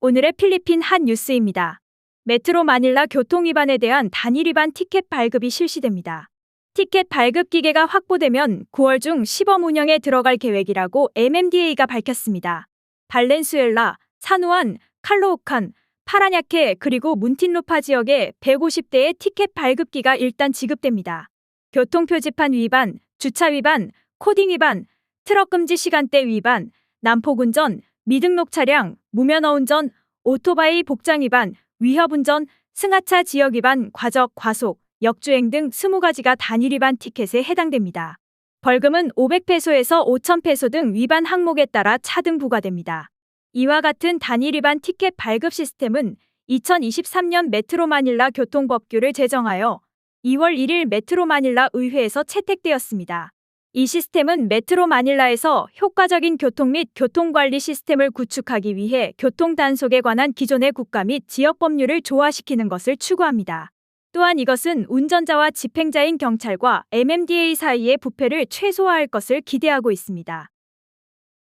오늘의 필리핀 한 뉴스입니다. 메트로 마닐라 교통 위반에 대한 단일 위반 티켓 발급이 실시됩니다. 티켓 발급 기계가 확보되면 9월 중 시범 운영에 들어갈 계획이라고 MMDA가 밝혔습니다. 발렌수엘라, 사누안, 칼로우칸, 파라냐케 그리고 문틴루파 지역에 150대의 티켓 발급기가 일단 지급됩니다. 교통표지판 위반, 주차 위반, 코딩 위반, 트럭 금지 시간대 위반, 난폭 운전, 미등록 차량, 무면허 운전, 오토바이 복장 위반, 위협 운전, 승하차 지역 위반, 과적, 과속, 역주행 등 20가지가 단일 위반 티켓에 해당됩니다. 벌금은 500페소에서 5,000페소 등 위반 항목에 따라 차등 부과됩니다. 이와 같은 단일 위반 티켓 발급 시스템은 2023년 메트로 마닐라 교통법규를 제정하여 2월 1일 메트로 마닐라 의회에서 채택되었습니다. 이 시스템은 메트로 마닐라에서 효과적인 교통 및 교통관리 시스템을 구축하기 위해 교통 단속에 관한 기존의 국가 및 지역 법률을 조화시키는 것을 추구합니다. 또한 이것은 운전자와 집행자인 경찰과 MMDA 사이의 부패를 최소화할 것을 기대하고 있습니다.